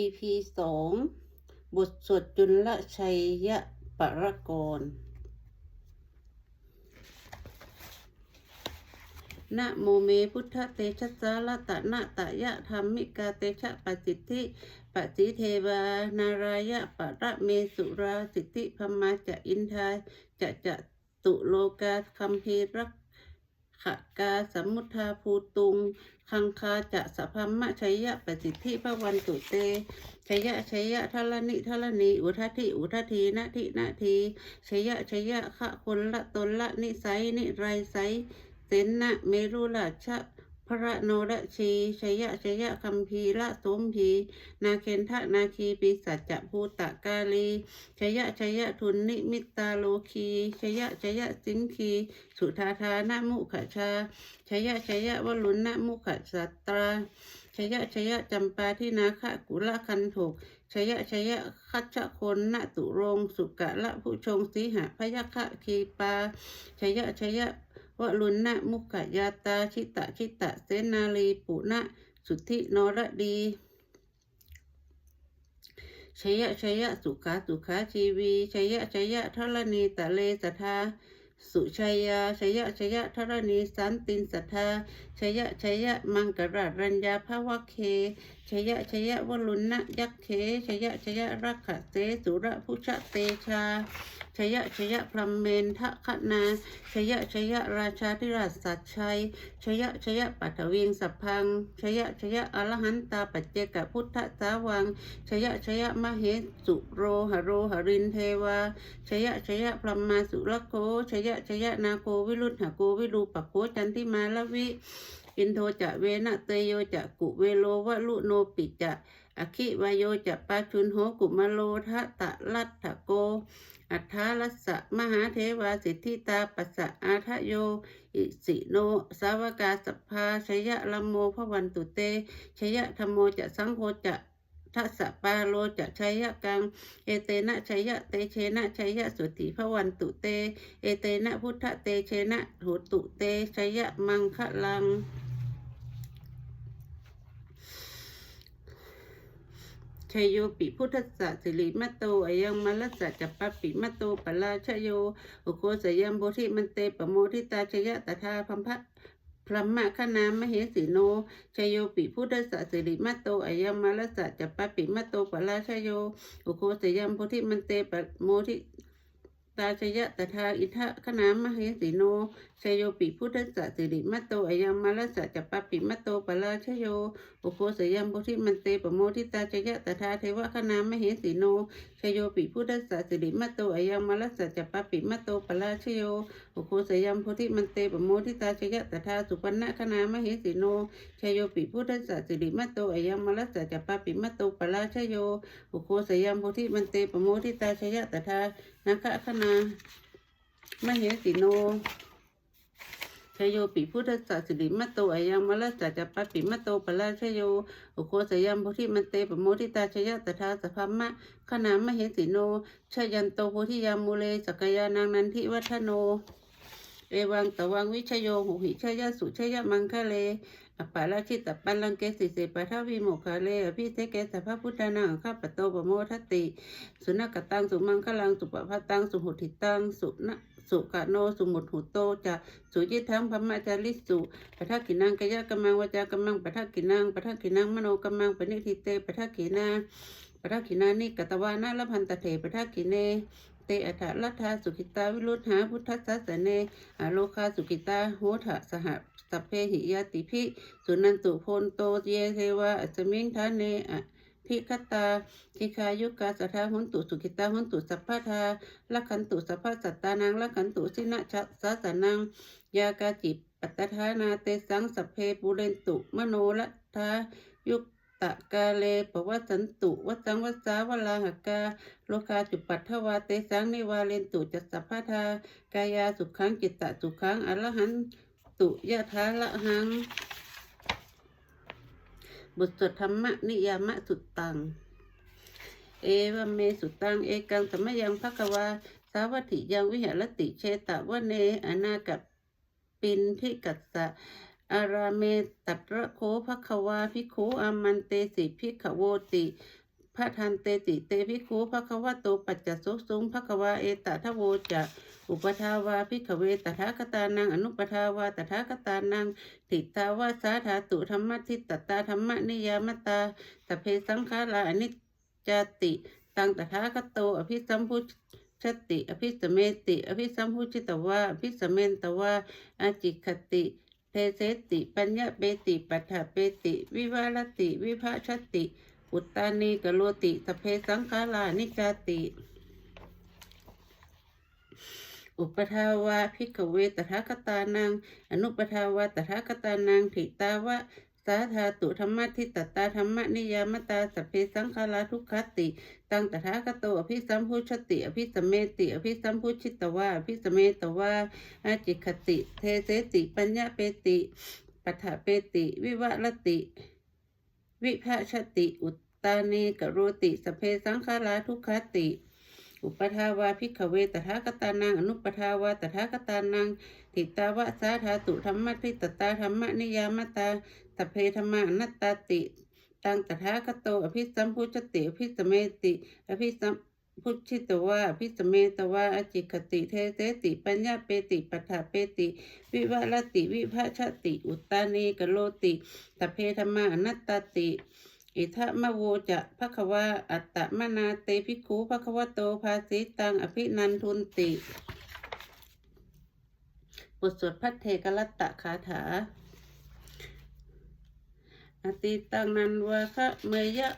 EP สองบทสวดจุลชัยยะปรกรณ์นะโมเมพุทธเตชะสาลตะนะตะยะธรรมิกาเตชะปสิทธิปสิเทวานารายะปะระเมสุราสิทธิพมาจะอินทาจะจะตุโลกาคัมภีรัก ขกาสมมุทาภูตุง คังคาจะสะพัมมะชัยยะปสิทธิพระวันตุเตชัยยะชัยยะทลนิทลนีอุทัติอุทัทีนาทินาทีชัยยะชัยยะขะคนละตนละนิสัยนิไรไซเสนนะเมรุราชะ พระโนรชีชยะชยะคัมภีละสมพีนาเคนทะนาคีปิสัจจะภูตะกาลีชยะชยะทุนนิมิตาโลคีชยะชยะสิงคีสุธาธานามุขชาชยะชยะวลุณนะมุขสัตราชยะชยะจำปาที่นาคะกุละคันโถกชยะชยะคัชะคนณตุรงสุกะละผู้ชงสีหะพยคะคีปาชยะชยะ วลุณนะมุขยาตาชิตะชิตะเสนาลีปุณะสุทธิโนรดีชยะชยะสุขาสุขาชีวีชยะชยะทรณีตะเลสทาสุชยยาชยะชยะธรณีสันตินสัทธา ชยะชยะมังกรารัญญาภาวะเคชยะชยะวลุณะยักษ์เคชยะชยะรักขะเตสุระพุชะเตชาชยะชยะพรหมเมนทะคนาชยะชยะราชาธิราชสัจชัยชยะชยะปัทวิงสัพพังชยะชยะอรหันตาปัจเจกพุทธสาวังชยะชยะมเหสุโรหโรหรินเทวาชยะชยะพรหมาสุรโคชยะชยะนาโควิรุธหโกวิรูปโคจันทิมาลวิ อินโทจะเวนะเตโยจะกุเวโลวะลุโนปิจะอคิวายโยจะปาชุนโหกุมโลทะตะลัตถโก อัฏฐาลัสสะมหาเทวาสิทธิตาปัสสะอาทะโย อิสิโน สาวกาสัพพาชยะลัมโมพวันตุเตชยะธรรมโมจะสังโฆจะทัสสะปาโลจะชัยะกัง เอเตนะชัยะเตเชนะชัยะสุติพวันตุเต เอเตนะพุทธเตเชนะโหตุเตชัยยะมังคะลัง ชัยโยปิพุทธะสิริมัตโตอยังมลัสสะจัปปปิมัตโตปลาชโยอุโคสยัมโพธิมันเตปโมทิตาชยะตถาพัมพะพระมะขนามมเหสีโนชยโยปิพุทธะสิริมัตโตอายังมลัสสะจัปปปิมัตโตปะลาชโยอุโคสยัมโพธิมันเตปโมทิตาชยะตถาอิทะขนามมเหสีโน ชยโยปิพุทธะสิริมัตโตอยังมาลสะจัปปะปิมัตโตปะลาชโยโอโคสยัมโพธิมันเตปะโมทิตาชยะตถาเทวคนามเหสีโนชยโยปิพุทธะสิริมัตโตอยังมาลสะจัปปะปิมัตโตปะลาชโยโอโคสยัมโพธิมันเตปะโมทิตาชยะตถาสุปันนะคนามเหสีโนชยโยปิพุทธะสิริมัตโตอยังมาลสะจัปปะปิมัตโตปะลาชโยโอโคสยัมโพธิมันเตปะโมทิตาชยะตถานาคะคนามเหสีโน ชโยปิพุทธศาสิริมัตโตอายังมะละจัจจปะปิมัตโตปะลาชโยโอโคสยัมโพธิมันเตปโมทิตาชยะตถาสภมะขนามมเหสิโนชยันโตโพธิยามูเลสกยานังนันทิวัฒโน เอวังตวังวิชโยหุหิชยสุชยมังคะเลอปาราชิตปัลลังเกสิเสปะทวิโมคาเลอภิเทเกสัพพพุทธนังข้าปโตปโมทัตติ สุนักตังสุมังคลังสุปภัตตังสุหุติตังสุนะ สุกะโนสุมุตหุโตจะสุยิทังพมะจาริสุปะทักกินังกยะกมังวจากมังปะทักกินังปะทักกินังมโนกมังปณิทิเตปะทักกินาปะทักกินานิกตวานาลพันตะเถปะทักกิเนเตอัฏฐลัทธาสุขิตาวิรุธหาพุทธัสสะเนอโลคาสุขิตาโหทะสหสัพเพหิยติพิสุนันตุโพนโตเยเทวาอัสมิงทานเนอะ พิคตาทิคายุกาสัทธาหุนตุสุขิตาหุนตุสัพพะทาลักขันตุสัพพะสัตตานังลักขันตุสินะชะสะสะนังยากาจิปัตตทานาเตสังสัพเพปุเรนตุมโนลัทธายุกตะกาเลปวัสสันตุวัสังวัสาวลาหกาโลกาจุปัทถวาเตสังนิวาเลนตุจัสสะพะทากายาสุขังจิตตะสุขังอรหันตุยะทาละหัง บทสวดธรรมะนิยามะสุตตัง เอวเมสุตัง เอกังสมยังภควา สาวัติยังวิหารติเชตะวะเนอนากับปินทิกัสสะอาราเมตัตระโคภควาภิกขุอามันเตสิภิกขโวติพระทันเตติเตภิกขุภควะโตปัจจสุสุงภควาเอตทะโวจะ อุปทาวาภิกเวตถาคตานังอนุปทาวาตถาคตานังติตาวาสาธาตุธรรมทิตตาธรรมนิยามตาสเพสังขาราอนิจจติตังตถาคตโตอภิสัมพุชติอภิสเมติ อภิสัมพุชิตวาอภิสเมนตวาอาจิคติเทเสติปัญญาเปติปัฏฐเปติ วิวารติ วิภาชติ อุตตานีกโลติสเพสังขารานิจจติ อุปทาวาภิกเวตถาคตานัง อนุปทาวาตถาคตานังถิตาวะสาธาตุธรรมะทิตตาธรรมะนิยามตาสพเพสังขาราทุกขติ ตังตถาคโตอภิสัมพุชติ อภิสเมติ อภิสัมพุชิตวาอภิสเมตวาอาจิคติ เทเสติ ปัญญาเปติ ปัฏฐเปติ วิวรติ วิภาชติ อุตตานีกโรติสพเพสังขาราทุกขติ อุปทาวาภิกขเวตถาคตานังอนุปทาวาตถาคตานังทิตาวะสาธาตุธรรมะทิตตาธรรมะนิยามตาสพเพธรรมานัตตาติ ตังตถาคโตอภิสัมพุชติอภิสเมติอภิสัมพุชิตวาอภิสเมตวาอจิคติเทเสติปัญญาเปติปัฏฐาเปติ วิวารติวิภาชติ อุตตานีกโลติสพเพธรรมานัตตาติ อิทะมะโวจะภควาอัตตมนาเตภิกขุภควโตภาสิตังอภินันทุนติบทสวดพัทเทกรัตตะคาถา อติตังนันวะคะเมยะ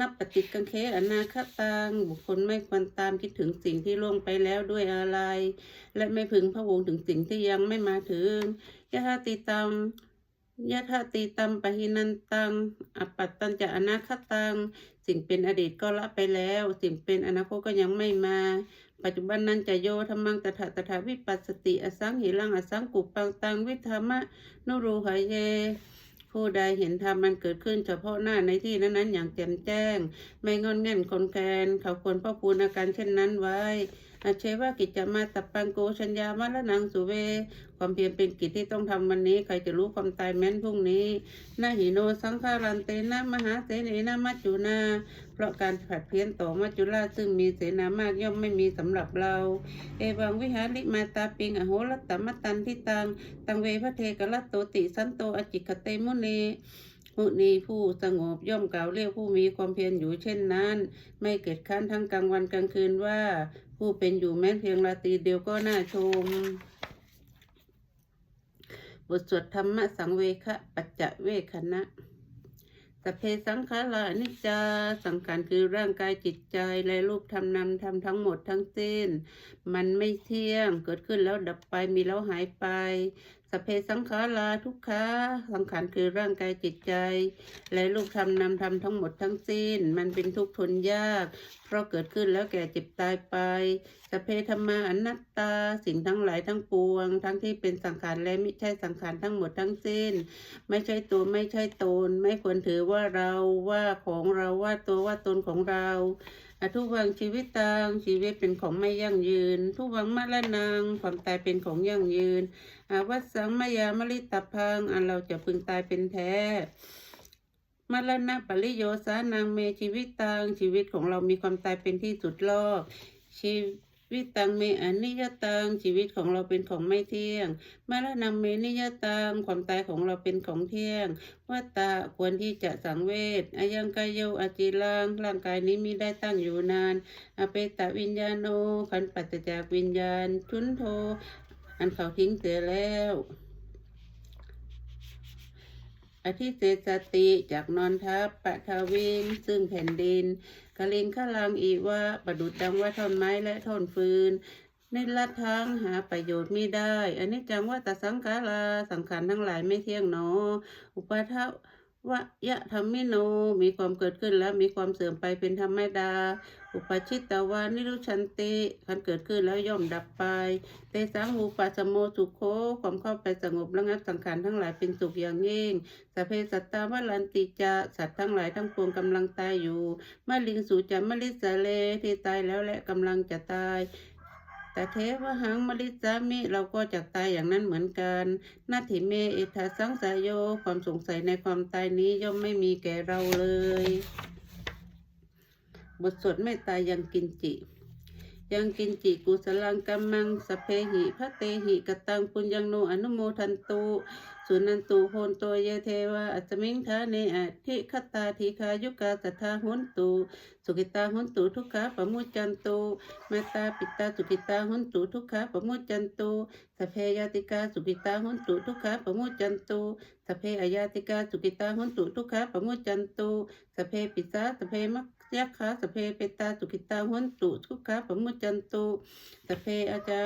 นับปฏิกังเคอนาคตังบุคคลไม่ควรตามคิดถึงสิ่งที่ล่วงไปแล้วด้วยอะไร และไม่พึงพะวงถึงสิ่งที่ยังไม่มาถึงยะธาติตัง ยะธาติตัมปะหินันตังอปัตตัญจะอนาคตัง สิ่งเป็นอดีตก็ละไปแล้ว สิ่งเป็นอนาคตก็ยังไม่มา ปัจจุบันนั้นจะโยธรรมังตถาตถาวิปัสสติ อสังหิรังอสังกุปังตังวิธรรมะนุรูหายเยผู้ใดเห็นธรรมมันเกิดขึ้นเฉพาะหน้าในที่นั้นๆอย่างแจ่มแจ้ง ไม่งอนแง่นคนแคนเขาควรพ่อพูนอาการเช่นนั้นไว้ อาเชว่ากิจจะมาตับปังโกชัญญามะละนังสุเว ความเพียรเป็นกิจที่ต้องทำวันนี้ ใครจะรู้ความตายแม้นพรุ่งนี้นาหิโนสังขารันเตนะมหาเสนนะมัจจุนา เพราะการผัดเพี้ยนต่อมัจจุราชซึ่งมีเสนามากย่อมไม่มีสำหรับเรา เอวังวิหาริมาตาปิงอโหรัตตมตันทิตัง ตังเวพระเทกรัตโตติสันโตอจิกเตมุนีมุนีผู้สงบย่อมกล่าวเรียกผู้มีความเพียรอยู่เช่นนั้น ไม่เกิดขั้นทั้งกลางวันกลางคืนว่า ผู้เป็นอยู่แม้เพียงราตรีเดียวก็น่าชม บทสวดธรรมสังเวคะปัจจเวคณะสเพสังขารานิจจาสังขารคือร่างกายจิตใจและรูปธรรมนามธรรมทั้งหมดทั้งสิ้น มันไม่เที่ยงเกิดขึ้นแล้วดับไปมีแล้วหายไป สเพสังขาราทุกขาสังขารคือร่างกายจิตใจ และรูปธรรมนามธรรมทั้งหมดทั้งสิ้น มันเป็นทุกข์ทนยาก เพราะเกิดขึ้นแล้วแก่เจ็บตายไปสเพธรรมาอนัตตาสิ่งทั้งหลายทั้งปวง ทั้งที่เป็นสังขารและไม่ใช่สังขารทั้งหมดทั้งสิ้น ไม่ใช่ตัวไม่ใช่ตน ไม่ควรถือว่าเราว่าของเราว่าตัวว่าตนของเรา อทุกวังชีวิตตังชีวิตเป็นของไม่ยั่งยืน ทุกวังมะละนางความตายเป็นของยั่งยืนอาวัสสังมายามลิตพัง อันเราจะพึงตายเป็นแท้มรณะปริโยสานางเมชีวิตตังชีวิตของเรามีความตายเป็นที่สุดรอบชี วิตังเมอนิยตังชีวิตของเราเป็นของไม่เที่ยงมรณะเมนิยตังความตายของเราเป็นของเที่ยงวัตตาควรที่จะสังเวชอายังกายโยอจิลังร่างกายนี้มีได้ตั้งอยู่นาน อเปตะวิญญาโนขันปัจจากวิญญาณชุนโท อันเขาทิ้งเสียแล้ว อธิเศษสติจากนอนทับปะทาวิงซึ่งแผ่นดินกะลิงข้าลังอีว่าประดุดดังว่าท่อนไม้และท่อนฟืนในลัดทางหาประโยชน์ไม่ได้ อันนี้จังว่าตสังขาราสังขารทั้งหลายไม่เที่ยงหนอ อุปาทวะยะธรรมิโน มีความเกิดขึ้นแล้วมีความเสื่อมไปเป็นธรรมดา อุปชิตตวานิรุชันติคันเกิดขึ้นแล้วย่อมดับไป เตสังหูปัสโมสุโคความเข้าไปสงบระงับสังขารทั้งหลายเป็นสุขอย่างยิ่งสเพสัตตาวลันติจะสัตว์ทั้งหลายทั้งปวงกำลังตายอยู่มะลิงสูจะมะลิสาเลที่ตายแล้วและกำลังจะตายแต่เทวหังมริสามิเราก็จะตายอย่างนั้นเหมือนกันนาทิเมเอทาสังสายโยความสงสัยในความตายนี้ย่อมไม่มีแก่เราเลย บทสวดเมตตายังกินจิ ยังกินจิกุสลังกัมมังสเพหิพระเตหิกตังปุญญังโนอนุโมทันตุสุนันตุโพนโตเยเทวาอัสมิงทาเนอะทิคตาทีคายุกาสัทธาหุนตุสุกิตาหุนตุทุกขาปมุจันตุมาตาปิตาสุกิตาหุนตุทุกขาปมุจันตุสเพยาติกาสุกิตาหุนตุทุกขาปมุจันตุสเพอายาติกาสุกิตาหุนตุทุกขาปมุจันตุสเพปิสาสเพมัค ยักขาสเพเปตาสุกิตาหุนตุทุกขาปมุจจันตุสเพอาจา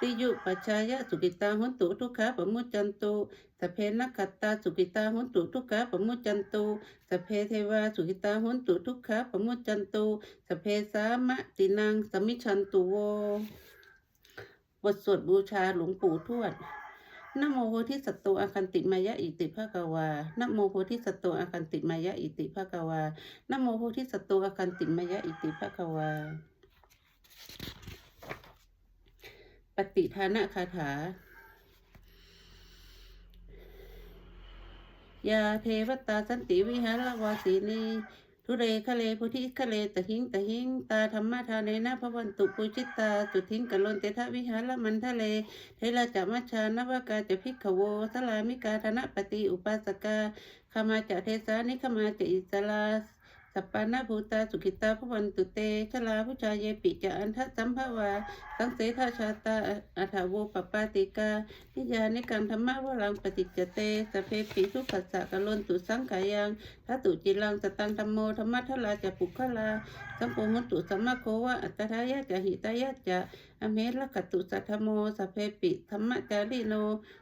ริยุปัจชายะสุกิตาหุนตุทุกขาปมุจจันตุสเพนักขัตตาสุกิตาหุนตุทุกขาปมุจจันตุสเพเทวาสุกิตาหุนตุทุกขาปมุจจันตุสเพสามะตินังสมิชันตุโวบทสวดบูชาหลวงปู่ทวด นโมโพธิสัตโตอคันติมายะอิติภะกวานโมโพธิสัตโตอคันติมายะอิติภะกวานโมโพธิสัตโตอคันติมายะอิติภะกวาปฏิทานะคาถายาเทวตาสันติวิหารวาสีนี ทุเรคะเลพุทธิคะเลตะหิงตะหิงตาธรรมทาเนนะพระวันตุปุจิตตาสุทิงกะลนเตทะวิหารมันทะเลเทระจะมัชชานวากาจะพิกขโวสลามิกาธนปฏิอุปาสกาขมาจะเทสานิขมาจะอิสลา สัปปานาภูตาสุขิตาพระวันตุเตชลาพุชายเยปิจะอันทัสัมภวาสังเสทาชาตาอัฐาโวปปาติกานิยานิกังธรรมะวรังปฏิจจเตสเพปิทุปัสสะกะลนตุสังขายังทัตตุจิลังสตังธรรมโมธรรมะทลาจะปุคลาสัมโพหุตุสัมมาโควะอัตถายะจะหิตายะจะอเมรกตุสัทธโมสเพปิธรรมะจาริโน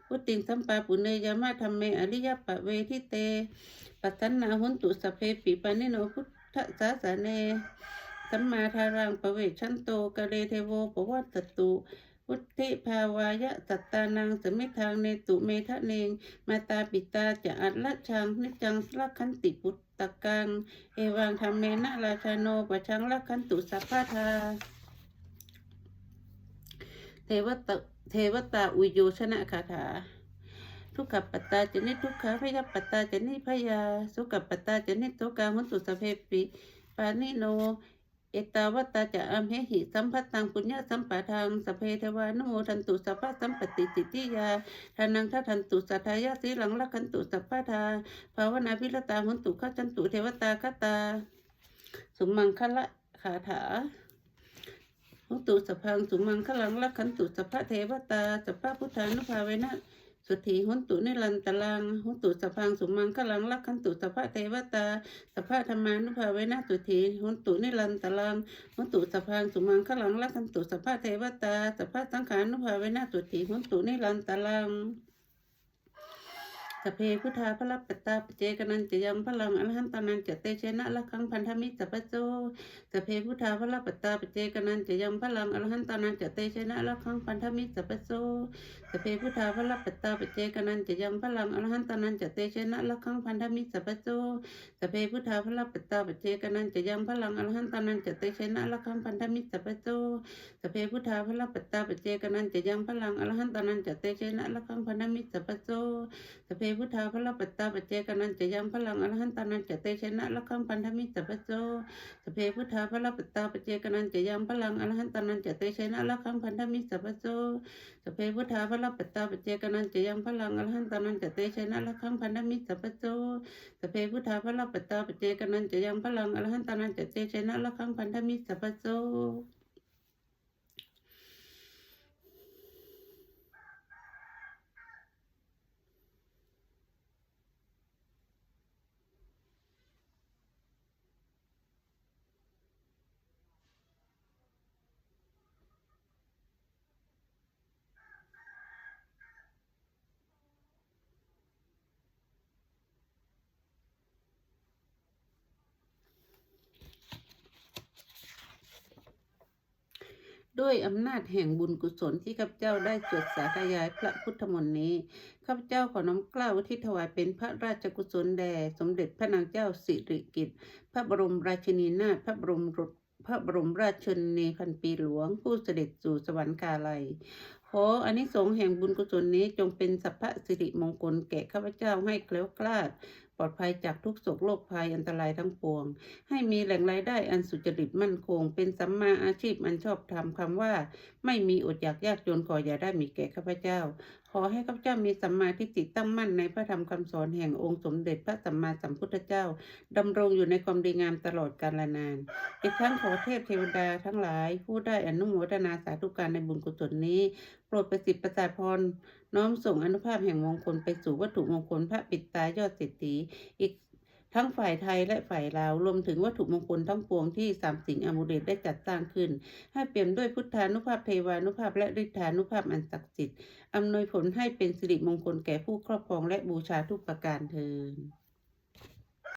พุติงสัมปาปุเนยามะธรรมเมอริยปะเวทิเต ปัตตนาหุนตุสเพปิปานิโนพุทธสาสเนสัมมาทารังปะเวชันโตกะเรเทโวปวัตตุพุทธิภาวายะสัตตานังสมิทางเนตุเมทะเนงมาตาปิตาจะอัตละชังนิจังสลักขันติปุตตะกัง เอวังธรรมเมนะราชาโนปะชังละขันตุสัพพะทาเทวตะเทวตาอุโยชนะคาถา ทุกขปัตตาจนิทุกขาพยาปัตตาจนิพยา สุขปัตตาจนิโตกาหุนตุสพเพปิปานิโน เอตาวตาจะอัมเหหิสัมพัตตังปุญญาสัมปะทังสเพเทวานุโมทันตุสัพพะสัมปติสิทธิยาทานังทัทันตุสัทธายาสีหลังละคันตุสัพพะทาภาวนาพิรตาหุนตุขจันตุเทวตาคตา สมังคละคาถาหุนตุสพังสุมังคลังลักขันตุสัพพะเทวตาสัพพะพุทธานุภาเวนะ สุถีหุนตุนิรันตลังหุนตุสพังสุมังขลังลักขันตุสัพพะเทวตาสัพพะธรรมานุภาเวนะสุถีหุนตุนิรันตลังหุนตุสพังสุมังขลังลักขันตุสัพพะเทวตาสัพพะสังขานุภาเวนะสุถีหุนตุนิรันตลัง สพเพพุทธาพระปตตาปเจกนันจะยังพลังอรหันตานันจะเตชนะละคังพันธมิตรสัพพะโจสพเพพุทธาพระปตตาปเจกนันจะยังพลังอรหันตานันจะเตชนะละคังพันธมิตรสัพพะโจสพเพพุทธาพระปตตาปเจกนันจะยังพลังอรหันตานันจะเตชนะละคังพันธมิตรสัพพะโจสพเพพุทธาพระปตตาปเจกนันจะยังพลังอรหันตานันจะเตชนะละคังพันธมิตรสัพพะโจสพเพพุทธาพระปตตาปเจกนันจะยังพลังอรหันตานันจะเตชนะละคังพันธมิตรสัพพะโจสเพพุทธาพระปัตตาปัจเจกนันจะยังพลังอรหันตานันจะเตชนะละคังพันธมิตรสัพพะโจสเพพุทธาพระปัตตาปัจเจกนันจะยังพลังอรหันตานันจะเตชนะละคังพันธมิตรสัพพะโจสเพพุทธาพระปัตตาปัจเจกนันจะยังพลังอรหันตานันจะเตชนะละคังพันธมิตรสัพพะโจสเพพุทธาพระปัตตาปัจเจกนันจะยังพลังอรหันตานันจะเตชนะละคังพันธมิตรสัพพะโจ ด้วยอำนาจแห่งบุญกุศลที่ข้าพเจ้าได้สวดสาธยายพระพุทธมนต์นี้ข้าพเจ้าขอน้อมเกล้าอุที่ถวายเป็นพระราชกุศลแด่สมเด็จพระนางเจ้าสิริกิติ์พระบรมราชินีนาถพระบรมรถพระบรมราชชนนีพันปีหลวง ผู้เสด็จสู่สวรรคาลัยขออานิสงส์แห่งบุญกุศลนี้จงเป็นสัพพะสิริมงคลแก่ข้าพเจ้าให้แคล้วคลาด ปลอดภัยจากทุกโศกโรคภัยอันตรายทั้งปวง ให้มีแหล่งรายได้อันสุจริตมั่นคง เป็นสัมมาอาชีพอันชอบธรรมคำว่า ไม่มีอดอยากยากจนขออย่าได้มีแก่ข้าพเจ้าขอให้ข้าพเจ้ามีสัมมาทิฏฐิตั้งมั่นในพระธรรมคำสอนแห่งองค์สมเด็จพระสัมมาสัมพุทธเจ้าดำรงอยู่ในความดีงามตลอดกาลนาน อีกทั้งขอเทพเทวดาทั้งหลาย ผู้ได้อนุโมทนาสาธุการในบุญกุศลนี้ โปรดประสิทธิ์ประสาทพรน้อมส่งอนุภาพแห่งมงคลไปสู่วัตถุมงคลพระปิดตายอดเศรษฐีอีก ทั้งฝ่ายไทยและฝ่ายลาวรวมถึงวัตถุมงคลทั้งปวงที่สามสิงอมูเดตได้จัดสร้างขึ้น ให้เปี่ยมด้วยพุทธานุภาพเทวานุภาพและฤทธานุภาพอันศักดิ์สิทธิ์อำนวยผลให้เป็นสิริมงคลแก่ผู้ครอบครองและบูชาทุกประการเทิน